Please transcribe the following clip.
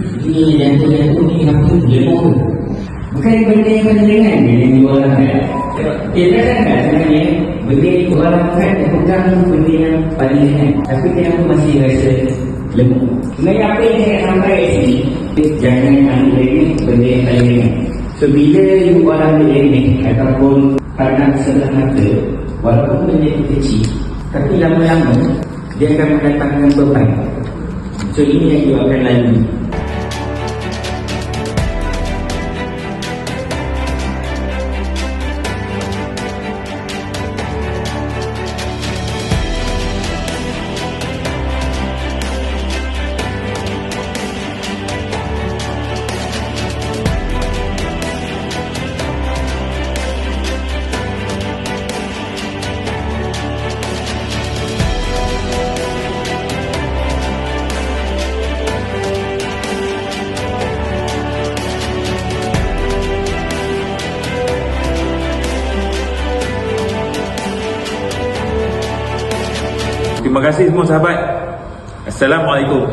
Ini jantung-jantung ni apa lemah tu Bukan benda yang mana dengan Bila ni orang kan? Dia tak kan sebenarnya Benda ni kan Dia pegang tu benda yang paling ringan Tapi kenapa masih rasa lemah Sebenarnya apa yang saya sampai kat sini? Jangan ambil remeh benda yang paling ringan So bila you orang ambil remeh Ataupun pandang sebelah mata Walaupun benda itu kecil Tapi lama-lama Dia akan mendatangkan beban. So ini yang you akan lalui Terima kasih semua sahabat. Assalamualaikum.